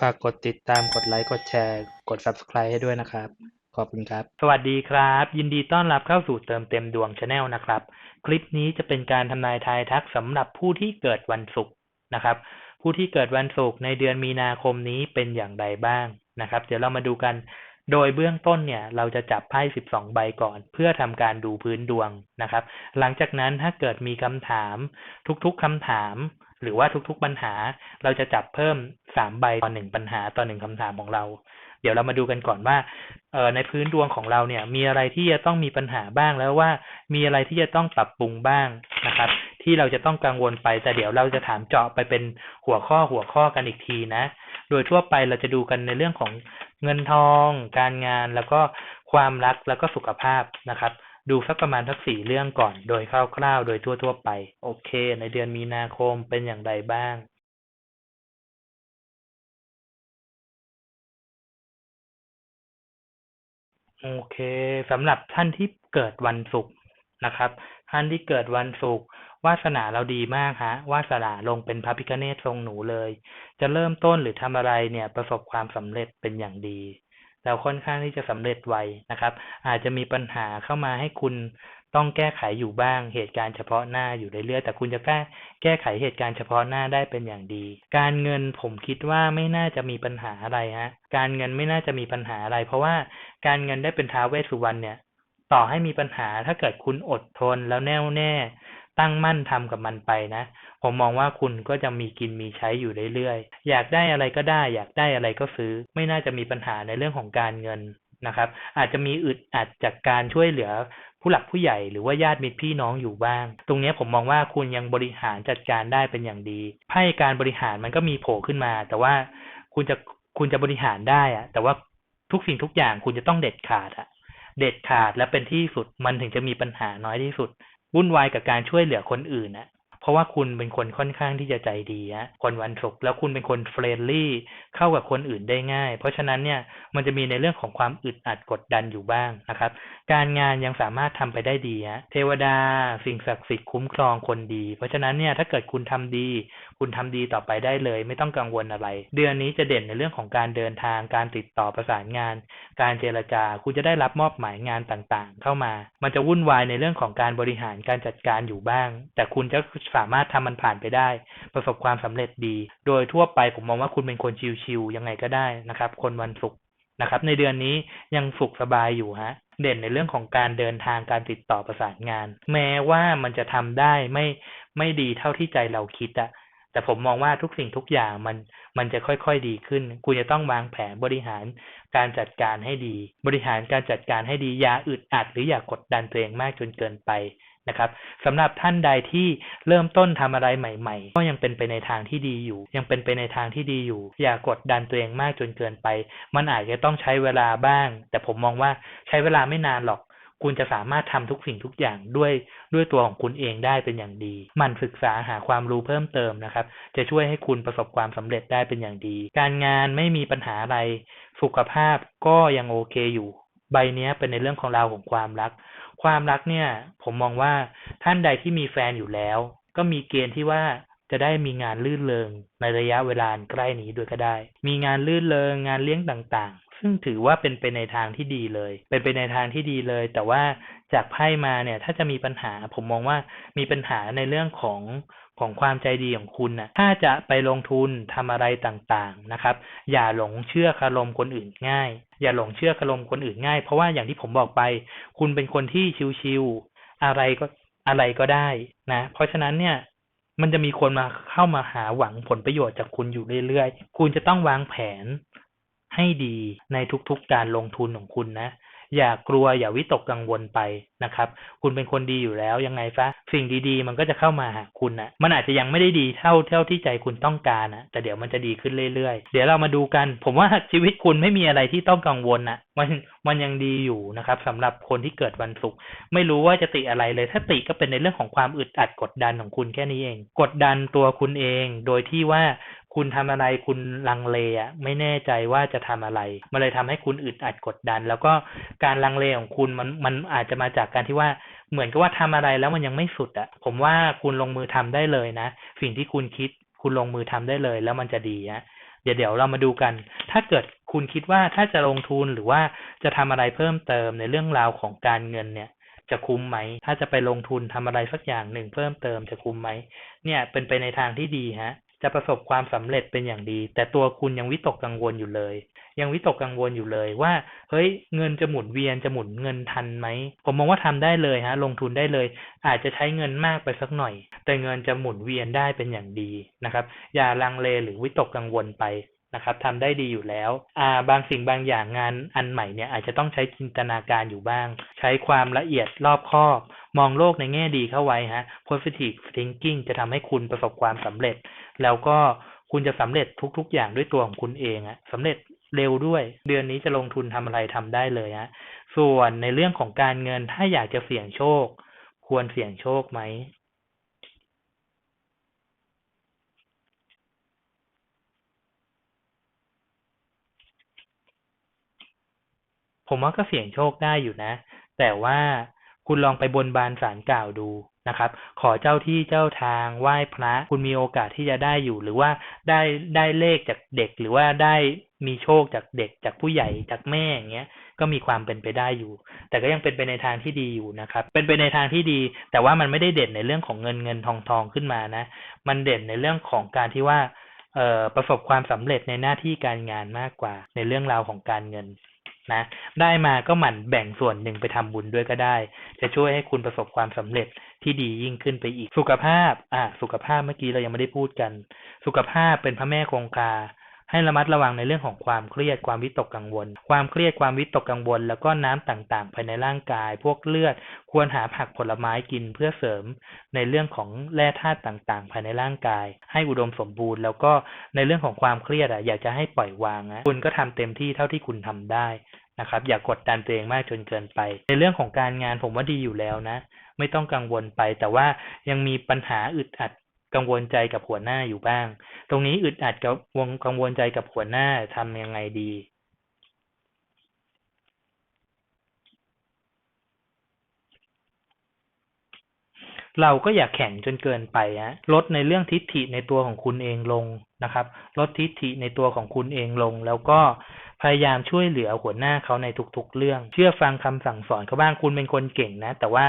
ฝากกดติดตามกดไลค์กดแชร์ กด Subscribe ให้ด้วยนะครับ ขอบคุณครับ สวัสดีครับ ยินดีต้อนรับเข้าสู่เติมเต็มดวงชาแนลนะครับ คลิปนี้จะเป็นการทำนายทายทักสำหรับผู้ที่เกิดวันศุกร์นะครับ ผู้ที่เกิดวันศุกร์ในเดือนมีนาคมนี้เป็นอย่างไรบ้างนะครับ เดี๋ยวเรามาดูกันโดยเบื้องต้นเนี่ยเราจะจับไพ่ 12 ใบก่อน เพื่อทำการดูพื้นดวงนะครับ หลังจากนั้นถ้าเกิดมีคำถามทุกๆคำถาม หรือว่าทุกๆปัญหาเราจะจับเพิ่ม3ใบต่อหนึ่งปัญหาต่อหนึ่งคำถามของเรา เดี๋ยวเรามาดูกันก่อนว่าเออในพื้นดวงของเราเนี่ย มีอะไรที่จะต้องมีปัญหาบ้างแล้วว่ามีอะไรที่จะต้องปรับปรุงบ้างนะครับ ที่เราจะต้องกังวลไปแต่เดี๋ยวเราจะถามเจาะไปเป็นหัวข้อหัวข้อกันอีกทีนะ โดยทั่วไปเราจะดูกันในเรื่องของเงินทอง การงานแล้วก็ความรักแล้วก็สุขภาพนะครับ ดูสักประมาณสักสี่เรื่องก่อน โดยคร่าวๆ โดยทั่วๆไป โอเค ในเดือนมีนาคมเป็นอย่างไรบ้างโอเคสำหรับท่านที่เกิดวันศุกร์นะครับ ท่านที่เกิดวันศุกร์วาสนาเราดีมากฮะวาสนาลงเป็นพระพิฆเนศทรงหนูเลย จะเริ่มต้นหรือทำอะไรเนี่ยประสบความสำเร็จเป็นอย่างดี เราค่อนข้างที่จะสำเร็จไวนะครับ อาจจะมีปัญหาเข้ามาให้คุณต้องแก้ไขอยู่บ้าง เหตุการณ์เฉพาะหน้าอยู่เรื่อยๆแต่คุณจะแก้แก้ไขเหตุการณ์เฉพาะหน้าได้เป็นอย่างดี การเงินผมคิดว่าไม่น่าจะมีปัญหาอะไรฮะ การเงินไม่น่าจะมีปัญหาอะไร เพราะว่าการเงินได้เป็นท้าเวสสุวรรณเนี่ย ต่อให้มีปัญหาถ้าเกิดคุณอดทนแล้วแน่วแน่ ตั้งมั่นทำกับมันไปนะ ผมมองว่าคุณก็จะมีกินมีใช้อยู่เรื่อยๆ อยากได้อะไรก็ได้ อยากได้อะไรก็ซื้อ ไม่น่าจะมีปัญหาในเรื่องของการเงินนะครับ อาจจะมีอึดอัดจากการช่วยเหลือผู้หลักผู้ใหญ่หรือว่าญาติมิตรพี่น้องอยู่บ้าง ตรงนี้ผมมองว่าคุณยังบริหารจัดการได้เป็นอย่างดีไพ่การบริหารมันก็มีโผล่ขึ้นมา แต่ว่าคุณจะคุณจะบริหารได้อะแต่ว่าทุกสิ่งทุกอย่างคุณจะต้องเด็ดขาดอะเด็ดขาดและเป็นที่สุดมันถึงจะมีปัญหาน้อยที่สุด วุ่นวายกับการช่วยเหลือคนอื่นนะ เพราะว่าคุณเป็นคนค่อนข้างที่จะใจดีฮะคนวันศุกร์แล้วคุณเป็นคนเฟรนลี่เข้ากับคนอื่นได้ง่าย เพราะฉะนั้นเนี่ยมันจะมีในเรื่องของความอึดอัดกดดันอยู่บ้างนะครับ การงานยังสามารถทำไปได้ดีฮะเทวดา สิ่งศักดิ์สิทธิ์คุ้มครองคนดี เพราะฉะนั้นเนี่ยถ้าเกิดคุณทำดี คุณทำดีต่อไปได้เลย ไม่ต้องกังวลอะไร เดือนนี้จะเด่นในเรื่องของการเดินทาง การติดต่อประสานงาน การเจรจา คุณจะได้รับมอบหมายงานต่างๆ เข้ามา มันจะวุ่นวายในเรื่องของการบริหารการจัดการอยู่บ้าง แต่คุณจะสามารถทำมันผ่านไปได้ ประสบความสำเร็จดี โดยทั่วไปผมมองว่าคุณเป็นคนชิวๆยังไงก็ได้นะครับ คนวันศุกร์นะครับ ในเดือนนี้ยังสุขสบายอยู่ฮะเด่นในเรื่องของการเดินทางการติดต่อประสานงาน แม้ว่ามันจะทำได้ไม่ไม่ดีเท่าที่ใจเราคิดอะ แต่ผมมองว่าทุกสิ่งทุกอย่างมันมันจะค่อยๆดีขึ้น คุณจะต้องวางแผนบริหารการจัดการให้ดี บริหารการจัดการให้ดีอย่าอึดอัด หรืออย่ากดดันตัวเองมากจนเกินไปนะครับสำหรับท่านใดที่เริ่มต้นทำอะไรใหม่ ๆ ก็ยังเป็นไปในทางที่ดีอยู่ ยังเป็นไปในทางที่ดีอยู่ อย่ากดดันตัวเองมากจนเกินไป มันอาจจะต้องใช้เวลาบ้าง แต่ผมมองว่าใช้เวลาไม่นานหรอก คุณจะสามารถทำทุกสิ่งทุกอย่างด้วยด้วยตัวของคุณเองได้เป็นอย่างดีมันศึกษาหาความรู้เพิ่มเติมนะครับ จะช่วยให้คุณประสบความสำเร็จได้เป็นอย่างดี การงานไม่มีปัญหาอะไร สุขภาพก็ยังโอเคอยู่ ใบนี้เป็นในเรื่องของราวของความรัก ความรักเนี่ย ผมมองว่าท่านใดที่มีแฟนอยู่แล้ว ก็มีเกณฑ์ที่ว่าจะได้มีงานลื่นเริงในระยะเวลาใกล้นี้ด้วยก็ได้ มีงานลื่นเริงงานเลี้ยงต่าง ซึ่งถือว่าเป็นไปในทางที่ดีเลย เป็นไปในทางที่ดีเลย แต่ว่าจากไพ่มาเนี่ย ถ้าจะมีปัญหา ผมมองว่ามีปัญหาในเรื่องของของความใจดีของคุณนะถ้าจะไปลงทุนทำอะไรต่างๆนะครับ อย่าหลงเชื่อคารมคนอื่นง่าย อย่าหลงเชื่อคารมคนอื่นง่าย เพราะว่าอย่างที่ผมบอกไป คุณเป็นคนที่ชิวๆอะไรก็อะไรก็ได้นะ เพราะฉะนั้นเนี่ยมันจะมีคนมาเข้ามาหาหวังผลประโยชน์จากคุณอยู่เรื่อยๆ คุณจะต้องวางแผน ให้ดีในทุกๆการลงทุนของคุณนะ อย่ากลัวอย่าวิตกกังวลไปนะครับ คุณเป็นคนดีอยู่แล้วยังไงซะสิ่งดีๆ มันก็จะเข้ามาหาคุณนะมันอาจจะยังไม่ได้ดีเท่าเท่าที่ใจคุณต้องการนะแต่เดี๋ยวมันจะดีขึ้นเรื่อยๆ เดี๋ยวเรามาดูกัน ผมว่าชีวิตคุณไม่มีอะไรที่ต้องกังวลนะมันมันยังดีอยู่นะครับสำหรับคนที่เกิดวันศุกร์ไม่รู้ว่าจะติอะไรเลย ถ้าติก็เป็นในเรื่องของความอึดอัดกดดันของคุณแค่นี้เอง กดดันตัวคุณเอง โดยที่ว่า คุณทำอะไรคุณลังเลอะไม่แน่ใจว่าจะทำอะไร มันเลยทำให้คุณอึดอัดกดดัน แล้วก็การลังเลของคุณมันมันอาจจะมาจากการที่ว่าเหมือนกับว่าทำอะไรแล้วมันยังไม่สุดอะ ผมว่าคุณลงมือทำได้เลยนะ สิ่งที่คุณคิดคุณลงมือทำได้เลย แล้วมันจะดีนะเดี๋ยวเดี๋ยวเรามาดูกัน ถ้าเกิดคุณคิดว่าถ้าจะลงทุนหรือว่าจะทำอะไรเพิ่มเติมในเรื่องราวของการเงินเนี่ยจะคุ้มไหม ถ้าจะไปลงทุนทำอะไรสักอย่างหนึ่งเพิ่มเติมจะคุ้มไหม เนี่ยเป็นไปในทางที่ดีฮะ จะประสบความสำเร็จเป็นอย่างดี แต่ตัวคุณยังวิตกกังวลอยู่เลย ยังวิตกกังวลอยู่เลยว่า เฮ้ยเงินจะหมุนเวียนจะหมุนเงินทันไหม ผมมองว่าทำได้เลยฮะ ลงทุนได้เลย อาจจะใช้เงินมากไปสักหน่อย แต่เงินจะหมุนเวียนได้เป็นอย่างดีนะครับ อย่าลังเลหรือวิตกกังวลไปนะครับทำได้ดีอยู่แล้วอ่าบางสิ่งบางอย่างงานอันใหม่เนี่ยอาจจะต้องใช้จินตนาการอยู่บ้าง ใช้ความละเอียดรอบคอบ มองโลกในแง่ดีเข้าไว้ฮะ positive thinking จะทำให้คุณประสบความสำเร็จ แล้วก็คุณจะสำเร็จทุก ๆ อย่างด้วยตัวของคุณเองอะสำเร็จเร็วด้วย เดือนนี้จะลงทุนทำอะไรทำได้เลยฮะส่วนในเรื่องของการเงินถ้าอยากจะเสี่ยงโชค ควรเสี่ยงโชคไหมผมว่าก็เสี่ยงโชคได้อยู่นะ แต่ว่าคุณลองไปบนบานสารกล่าวดู นะครับ ขอเจ้าที่เจ้าทางไหว้พระ คุณมีโอกาสที่จะได้อยู่ หรือว่าได้ได้เลขจากเด็ก หรือว่าได้มีโชคจากเด็กจากผู้ใหญ่จากแม่อย่างเงี้ย ก็มีความเป็นไปได้อยู่ แต่ก็ยังเป็นไปในทางที่ดีอยู่นะครับ เป็นไปในทางที่ดี แต่ว่ามันไม่ได้เด่นในเรื่องของเงินเงินทองทองขึ้นมานะ มันเด่นในเรื่องของการที่ว่าประสบความสำเร็จในหน้าที่การงานมากกว่าในเรื่องราวของการเงิน นะ ได้มาก็หมั่นแบ่งส่วนหนึ่งไปทำบุญด้วยก็ได้ จะช่วยให้คุณประสบความสำเร็จที่ดียิ่งขึ้นไปอีกสุขภาพ อ่าสุขภาพเมื่อกี้เรายังไม่ได้พูดกัน สุขภาพเป็นพระแม่คงคาให้ระมัดระวังในเรื่องของความเครียดความวิตกกังวล ความเครียดความวิตกกังวล แล้วก็น้ำต่างๆ ภายในร่างกาย พวกเลือด ควรหาผักผลไม้กินเพื่อเสริม ในเรื่องของแร่ธาตุต่างๆ ภายในร่างกาย ให้อุดมสมบูรณ์ แล้วก็ในเรื่องของความเครียดอะอยากจะให้ปล่อยวางนะคุณก็ทำเต็มที่เท่าที่คุณทำได้ นะครับ อย่ากกดดันตัวเองมากจนเกินไป ในเรื่องของการงานผมว่าดีอยู่แล้วนะ ไม่ต้องกังวลไป แต่ว่ายังมีปัญหาอึดอัดกังวลใจกับหัวหน้าอยู่บ้าง ตรงนี้อึดอัดกับวงกังวลใจกับหัวหน้าทำยังไงดี เราก็อย่าแข็งจนเกินไปฮะลดในเรื่องทิฏฐิในตัวของคุณเองลงนะครับ ลดทิฏฐิในตัวของคุณเองลง แล้วก็ พยายามช่วยเหลือหัวหน้าเขาในทุกๆ เรื่อง เชื่อฟังคำสั่งสอนเขาบ้างคุณเป็นคนเก่งนะ แต่ว่า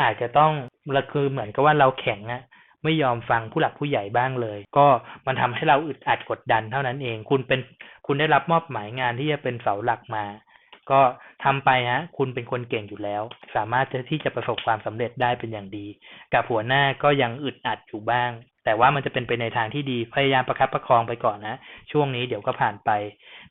อาจจะต้องละคือเหมือนกับว่าเราแข็งอะไม่ยอมฟังผู้หลักผู้ใหญ่บ้างเลย ก็มันทำให้เราอึดอัดกดดันเท่านั้นเอง คุณเป็นคุณได้รับมอบหมายงานที่จะเป็นเสาหลักมา ก็ทำไปฮะคุณเป็นคนเก่งอยู่แล้ว สามารถที่จะประสบความสำเร็จได้เป็นอย่างดี กับหัวหน้าก็ยังอึดอัดอยู่บ้าง แต่ว่ามันจะเป็นไปในทางที่ดีพยายามประคับประคองไปก่อนนะช่วงนี้เดี๋ยวก็ผ่านไป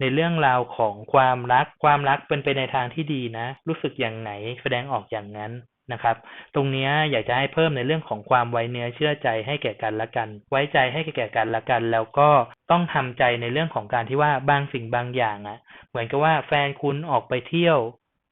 ในเรื่องราวของความรักความรักเป็นไปในทางที่ดีนะ รู้สึกอย่างไหนแสดงออกอย่างนั้นนะครับ ตรงนี้อยากจะให้เพิ่มในเรื่องของความไว้เนื้อเชื่อใจให้แก่กันและกัน ไว้ใจให้แก่กันและกัน แล้วก็ต้องทำใจในเรื่องของการที่ว่าบางสิ่งบางอย่างอะ่ะ เหมือนกับว่าแฟนคุณออกไปเที่ยว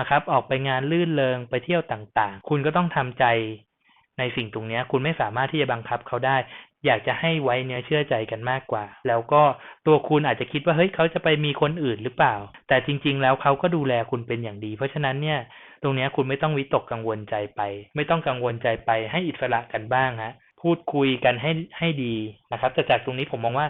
นะครับ ออกไปงานลื่นเริงไปเที่ยวต่างๆ คุณก็ต้องทำใจ ในสิ่งตรงนี้คุณไม่สามารถที่จะบังคับเขาได้ อยากจะให้ไว้เนื้อเชื่อใจกันมากกว่า แล้วก็ตัวคุณอาจจะคิดว่าเฮ้ยเขาจะไปมีคนอื่นหรือเปล่า แต่จริง ๆ แล้วเขาก็ดูแลคุณเป็นอย่างดี เพราะฉะนั้นเนี่ย ตรงนี้คุณไม่ต้องวิตกกังวลใจไป ไม่ต้องกังวลใจไป ให้อิสระกันบ้างฮะพูดคุยกันให้ให้ดีนะครับแต่จากตรงนี้ผมมองว่า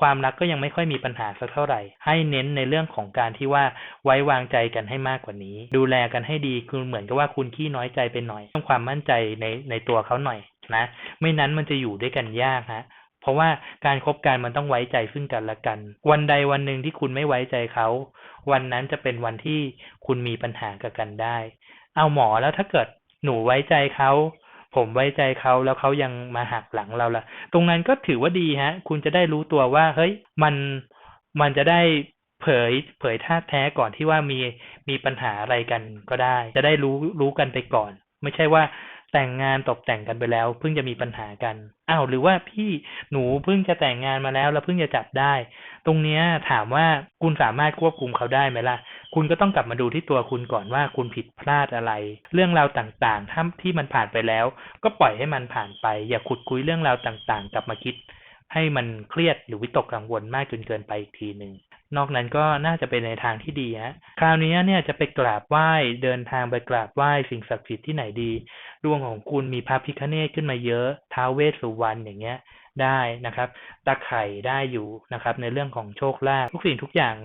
ความรักก็ยังไม่ค่อยมีปัญหาสักเท่าไหร่ ให้เน้นในเรื่องของการที่ว่าไว้วางใจกันให้มากกว่านี้ ดูแลกันให้ดีคือเหมือนกับว่าคุณขี้น้อยใจไปหน่อยต้องความมั่นใจในในตัวเขาหน่อยนะ ไม่นั้นมันจะอยู่ด้วยกันยากฮะเพราะว่าการคบกันมันต้องไว้ใจซึ่งกันและกัน วันใดวันหนึ่งที่คุณไม่ไว้ใจเขา วันนั้นจะเป็นวันที่คุณมีปัญหากับกันได้ เอาหมอแล้วถ้าเกิดหนูไว้ใจเขา ผมไว้ใจเขาแล้วเขายังมาหักหลังเราละตรงนั้นก็ถือว่าดีฮะ คุณจะได้รู้ตัวว่า เฮ้ย มันมันจะได้เผยเผยท่าแท้ก่อนที่ว่ามีมีปัญหาอะไรกันก็ได้ จะได้รู้รู้กันไปก่อน ไม่ใช่ว่า แต่งงานตกแต่งกันไปแล้ว เพิ่งจะมีปัญหากันอ้าวหรือว่าพี่หนูเพิ่งจะแต่งงานมาแล้ว แล้วเพิ่งจะจับได้ ตรงเนี้ยถามว่าคุณสามารถควบคุมเขาได้ไหมล่ะ คุณก็ต้องกลับมาดูที่ตัวคุณก่อนว่าคุณผิดพลาดอะไร เรื่องราวต่างๆถ้าที่มันผ่านไปแล้ว ก็ปล่อยให้มันผ่านไป อย่าขุดคุยเรื่องราวต่างๆ กลับมาคิด ให้มันเครียดหรือวิตกกังวลมากจนเกินไปอีกทีหนึ่ง นอกนั้นก็น่าจะเป็นในทางที่ดีฮะคราวนี้เนี่ยจะไปกราบไหว้เดินทางไปกราบไหว้สิ่งศักดิ์สิทธิ์ที่ไหนดีดวงของคุณมีพระพิฆเนศขึ้นมาเยอะท้าวเวสสุวรรณอย่างเงี้ยได้นะครับตาไข่ได้อยู่นะครับ ในเรื่องของโชคลาภทุกสิ่งทุกอย่าง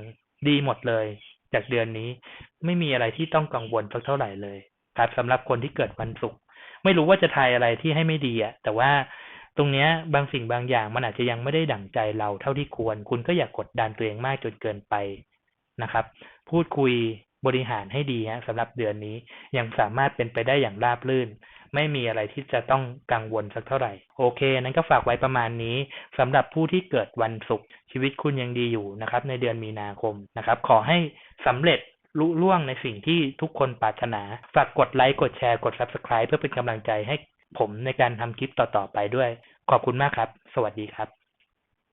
ดีหมดเลย จากเดือนนี้ไม่มีอะไรที่ต้องกังวลสักเท่าไหร่เลยครับสำหรับคนที่เกิดวันศุกร์ไม่รู้ว่าจะทายอะไรที่ให้ไม่ดีอะแต่ว่า ตรงเนี้ยบางสิ่งบางอย่างมันอาจจะยังไม่ได้ดั่งใจเราเท่าที่ควร คุณก็อย่ากกดดันตัวเองมากจนเกินไปนะครับ พูดคุยบริหารให้ดีฮะสำหรับเดือนนี้ยังสามารถเป็นไปได้อย่างราบรื่น ไม่มีอะไรที่จะต้องกังวลสักเท่าไหร่ โอเค นั้นก็ฝากไว้ประมาณนี้สำหรับผู้ที่เกิดวันศุกร์ชีวิตคุณยังดีอยู่นะครับ ในเดือนมีนาคมนะครับ ขอให้สำเร็จลุล่วงในสิ่งที่ทุกคนปรารถนา ฝากกดไลค์ กดแชร์ กด Subscribe เพื่อเป็นกำลังใจให้ ผมในการทำคลิปต่อๆไปด้วย ขอบคุณมากครับ สวัสดีครับ